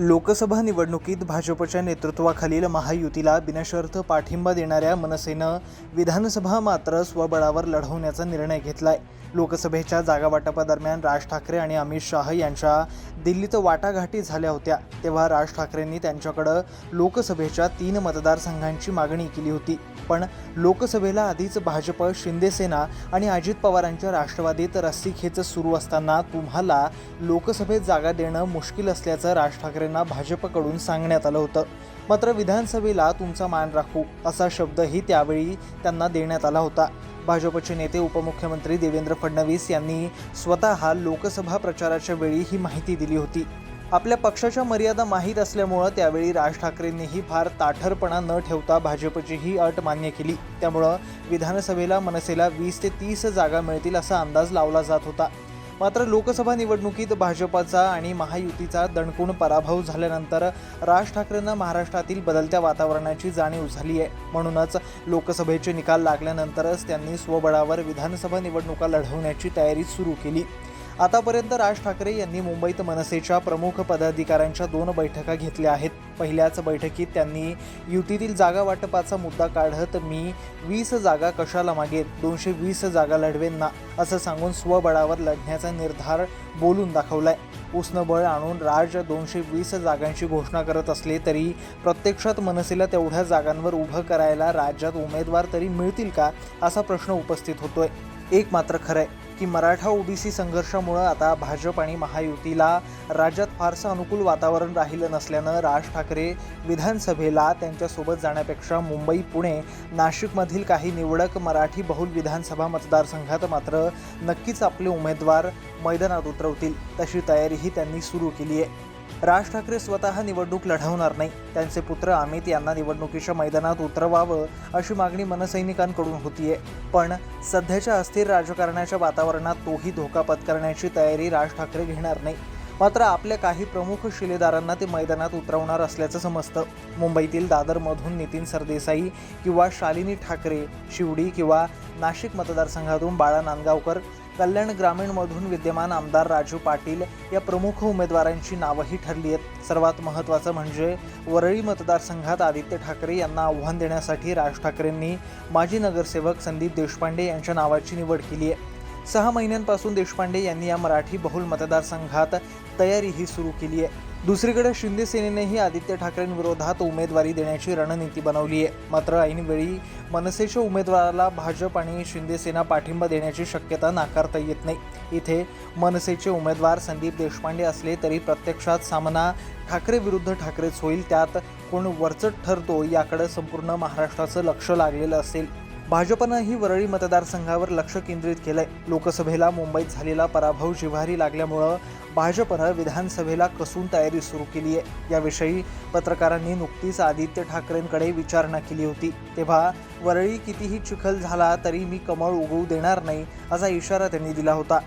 लोकसभा निवडणुकीत भाजपच्या नेतृत्वाखालील महायुतीला बिनशर्त पाठिंबा देणाऱ्या मनसेनं विधानसभा मात्र स्वबळावर लढवण्याचा निर्णय घेतलाय. लोकसभेच्या जागावाटपादरम्यान राज ठाकरे आणि अमित शाह यांच्या दिल्लीत वाटाघाटी झाल्या होत्या. तेव्हा राज ठाकरेंनी त्यांच्याकडं लोकसभेच्या तीन मतदारसंघांची मागणी केली होती. पण लोकसभेला आधीच भाजप शिंदेसेना आणि अजित पवारांच्या राष्ट्रवादीत रस्सीखेच सुरू असताना तुम्हाला लोकसभेत जागा देणं मुश्किल असल्याचं राज यांना भाजपकडून सांगण्यात आलं होतं. मात्र विधानसभेला तुमचा मान राखू असा शब्दही त्यावेळी त्यांना देण्यात आला होता. भाजपचे नेते उपमुख्यमंत्री देवेंद्र फडणवीस यांनी स्वतः लोकसभा प्रचाराच्या वेळी ही माहिती दिली होती. आपल्या पक्षाच्या मर्यादा माहीत असल्यामुळं त्यावेळी राज ठाकरेंनीही फार ताठरपणा न ठेवता भाजपची ही अट मान्य केली. त्यामुळं विधानसभेला मनसेला वीस ते तीस जागा मिळतील असा अंदाज लावला जात होता. मात्र लोकसभा निवडणुकीत भाजपाचा आणि महायुतीचा दणकून पराभव झाल्यानंतर राज ठाकरेंना महाराष्ट्रातील बदलत्या वातावरणाची जाणीव झाली आहे. म्हणूनच लोकसभेचे निकाल लागल्यानंतरच त्यांनी स्वबळावर विधानसभा निवडणुका लढवण्याची तयारी सुरू केली. आतापर्यंत राज ठाकरे यांनी मुंबईत मनसेच्या प्रमुख पदाधिकाऱ्यांच्या दोन बैठका घेतल्या आहेत. पहिल्याच बैठकीत त्यांनी युतीतील जागा वाटपाचा मुद्दा काढत मी वीस जागा कशाला मागेन? दोनशे वीस जागा लढवेन ना? असं सांगून स्वबळावर लढण्याचा निर्धार बोलून दाखवलाय. उष्णबळ आणून राज दोनशे वीस जागांची घोषणा करत असले तरी प्रत्यक्षात मनसेला तेवढ्या जागांवर उभं करायला राज्यात उमेदवार तरी मिळतील का? असा प्रश्न उपस्थित होतोय. एक मात्र खरं आहे की मराठा ओबीसी संघर्षामुळं आता भाजप आणि महायुतीला राज्यात फारसं अनुकूल वातावरण राहिलं नसल्यानं राज ठाकरे विधानसभेला त्यांच्यासोबत जाण्यापेक्षा मुंबई पुणे नाशिकमधील काही निवडक मराठी बहुल विधानसभा मतदारसंघात मात्र नक्कीच आपले उमेदवार मैदानात उतरवतील तशी तयारीही त्यांनी सुरू केली आहे. राज ठाकरे स्वतः निवडणूक लढवणार नाही. त्यांचे पुत्र अमित यांना निवडणुकीच्या मैदानात उतरवावं अशी मागणी मनसैनिकांकडून होतीये. पण सध्याच्या अस्थिर राजकारणाच्या वातावरणात तोही धोका पत्करण्याची तयारी राज ठाकरे घेणार नाही. मात्र आपल्या काही प्रमुख शिलेदारांना ते मैदानात उतरवणार असल्याचं समजतं. मुंबईतील दादरमधून नितीन सरदेसाई किंवा शालिनी ठाकरे शिवडी किंवा नाशिक मतदारसंघातून बाळा नांदगावकर कल्याण ग्रामीणमधून विद्यमान आमदार राजू पाटील या प्रमुख उमेदवारांची नावंही ठरली आहेत. सर्वात महत्त्वाचं म्हणजे वरळी मतदारसंघात आदित्य ठाकरे यांना आव्हान देण्यासाठी राज ठाकरेंनी माजी नगरसेवक संदीप देशपांडे यांच्या नावाची निवड केली आहे. सहा महिन्यांपासून देशपांडे यांनी या मराठी बहुल मतदारसंघात तयारीही सुरू केली आहे. दुसरीकडे शिंदे सेनेनेही आदित्य ठाकरेंविरोधात उमेदवारी देण्याची रणनीती बनवली आहे. मात्र ऐनवेळी मनसेच्या उमेदवाराला भाजप आणि शिंदे सेना पाठिंबा देण्याची शक्यता नाकारता येत नाही. इथे मनसेचे उमेदवार संदीप देशपांडे असले तरी प्रत्यक्षात सामना ठाकरे विरुद्ध ठाकरेच होईल. त्यात कोण वरचट ठरतो याकडे संपूर्ण महाराष्ट्राचं लक्ष लागलेलं असेल. भाजपनंही वरळी मतदारसंघावर लक्ष केंद्रित केलंय. लोकसभेला मुंबईत झालेला पराभव जिव्हारी लागल्यामुळं भाजपनं विधानसभेला कसून तयारी सुरू केली आहे याविषयी पत्रकारांनी नुकतीच आदित्य ठाकरेंकडे विचारणा केली होती. तेव्हा वरळी कितीही चिखल झाला तरी मी कमळ उगवू देणार नाही असा इशारा त्यांनी दिला होता.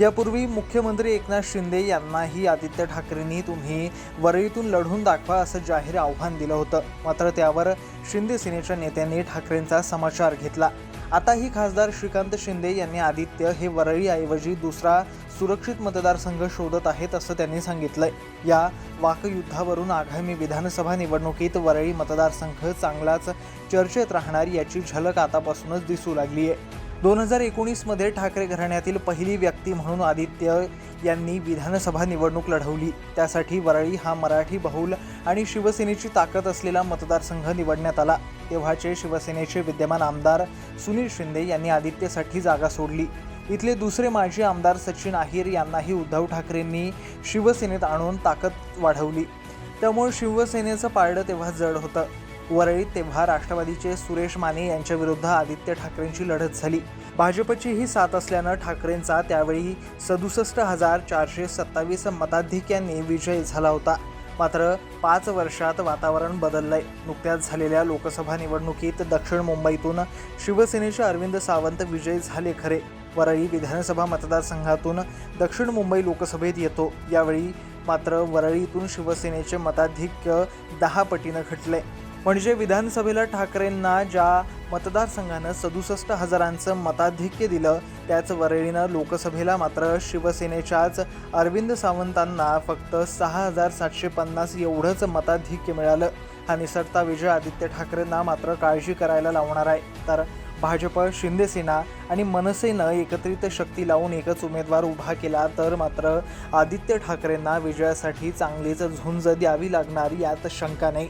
यापूर्वी मुख्यमंत्री एकनाथ शिंदे यांनाही आदित्य ठाकरेंनी तुम्ही वरळीतून लढून दाखवा असं जाहीर आव्हान दिलं होतं. मात्र त्यावर शिंदे सेनेच्या नेत्यांनी ठाकरेंचा समाचार घेतला. आताही खासदार श्रीकांत शिंदे यांनी आदित्य हे वरळीऐवजी दुसरा सुरक्षित मतदारसंघ शोधत आहेत असं त्यांनी सांगितलंय. या वाकयुद्धावरून आगामी विधानसभा निवडणुकीत वरळी मतदारसंघ चांगलाच चर्चेत राहणार याची झलक आतापासूनच दिसू लागली आहे दोन हजार एकोणीसमध्ये ठाकरे घराण्यातील पहिली व्यक्ती म्हणून आदित्य यांनी विधानसभा निवडणूक लढवली. त्यासाठी वरळी हा मराठी बहुल आणि शिवसेनेची ताकद असलेला मतदारसंघ निवडण्यात आला. तेव्हाचे शिवसेनेचे विद्यमान आमदार सुनील शिंदे यांनी आदित्यसाठी जागा सोडली. इथले दुसरे माजी आमदार सचिन अहिर यांनाही उद्धव ठाकरेंनी शिवसेनेत आणून ताकद वाढवली. त्यामुळे शिवसेनेचं पारडं तेव्हा जड होतं. वरळीत तेव्हा राष्ट्रवादीचे सुरेश माने यांच्या विरुद्ध आदित्य ठाकरेंची लढत झाली. भाजपची ही साथ असल्यानं ठाकरेंचा त्यावेळी सदुसष्ट हजार चारशे सत्तावीस मताधिक्यांनी विजय झाला होता. मात्र पाच वर्षात वातावरण बदललंय. नुकत्याच झालेल्या लोकसभा निवडणुकीत दक्षिण मुंबईतून शिवसेनेचे अरविंद सावंत विजयी झाले खरे. वरळी विधानसभा मतदारसंघातून दक्षिण मुंबई लोकसभेत येतो. यावेळी मात्र वरळीतून शिवसेनेचे मताधिक्य दहा पटीनं घटले म्हणजे विधानसभेला ठाकरेंना ज्या मतदारसंघानं सदुसष्ट हजारांचं मताधिक्य दिलं त्याच वरळीनं लोकसभेला मात्र शिवसेनेच्याच अरविंद सावंतांना फक्त सहा हजार सातशे पन्नास एवढंच मताधिक्य मिळालं. हा निसटता विजय आदित्य ठाकरेंना मात्र काळजी करायला लावणार आहे. तर भाजप शिंदेसेना आणि मनसेनं एकत्रित शक्ती लावून एकच उमेदवार उभा केला तर मात्र आदित्य ठाकरेंना विजयासाठी चांगलीच झुंज द्यावी लागणार यात शंका नाही.